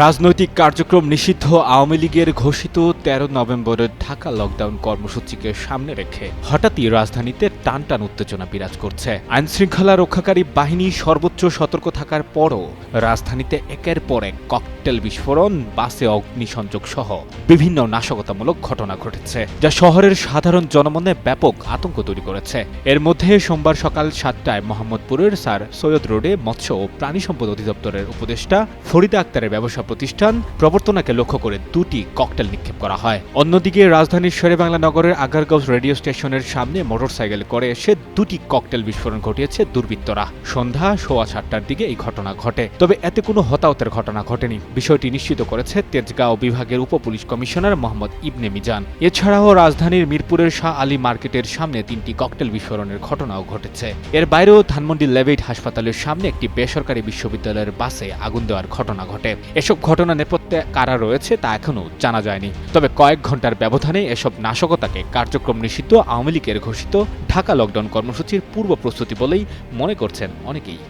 রাজনৈতিক কার্যক্রম নিষিদ্ধ আওয়ামী লীগের ঘোষিত তেরো নভেম্বরের ঢাকা লকডাউন কর্মসূচিকে সামনে রেখে হঠাৎই রাজধানীতে টান টান উত্তেজনা বিরাজ করছে। আইন শৃঙ্খলা রক্ষাকারী বাহিনী সর্বোচ্চ সতর্ক থাকার পরও রাজধানীতে একের পর এক ককটেল বিস্ফোরণ, বাসে অগ্নিসংযোগ সহ বিভিন্ন নাশকতামূলক ঘটনা ঘটেছে, যা শহরের সাধারণ জনমনে ব্যাপক আতঙ্ক তৈরি করেছে। এর মধ্যে সোমবার সকাল সাতটায় মোহাম্মদপুরের স্যার সৈয়দ রোডে মৎস্য ও প্রাণী সম্পদ অধিদপ্তরের উপদেষ্টা ফরিদা আক্তারের ব্যবসা প্রতিষ্ঠান প্রবর্তনাকে লক্ষ্য করে দুটি ককটেল নিক্ষেপ করা হয়। অন্যদিকে রাজধানীর শেরেবাংলা নগরের আগারগাঁও রেডিও স্টেশনের সামনে মোটরসাইকেল করে এসে দুটি ককটেল বিস্ফোরণ ঘটিয়েছে দুর্বৃত্তরা। সন্ধ্যা সোয়া সাতটার দিকে এই ঘটনা ঘটে। তবে এতে কোনো হতাহতের ঘটনা ঘটেনি। বিষয়টি নিশ্চিত করেছে তেজগাঁও বিভাগের উপপুলিশ কমিশনার মোহাম্মদ ইবনে মিজান। এছাড়াও রাজধানীর মিরপুরের শাহ আলী মার্কেটের সামনে তিনটি ককটেল বিস্ফোরণের ঘটনাও ঘটেছে। এর বাইরেও ধানমন্ডি লেভেট হাসপাতালের সামনে একটি বেসরকারি বিশ্ববিদ্যালয়ের বাসে আগুন দেওয়ার ঘটনা ঘটে। এসব ঘটনা নেপথ্যে কারা রয়েছে তা এখনও জানা যায়নি। তবে কয়েক ঘণ্টার ব্যবধানে এসব নাশকতাকে কার্যক্রম নিষিদ্ধ, আওয়ামী লীগের ঘোষিত ঢাকা লকডাউন কর্মসূচির পূর্ব প্রস্তুতি বলেই মনে করছেন অনেকেই।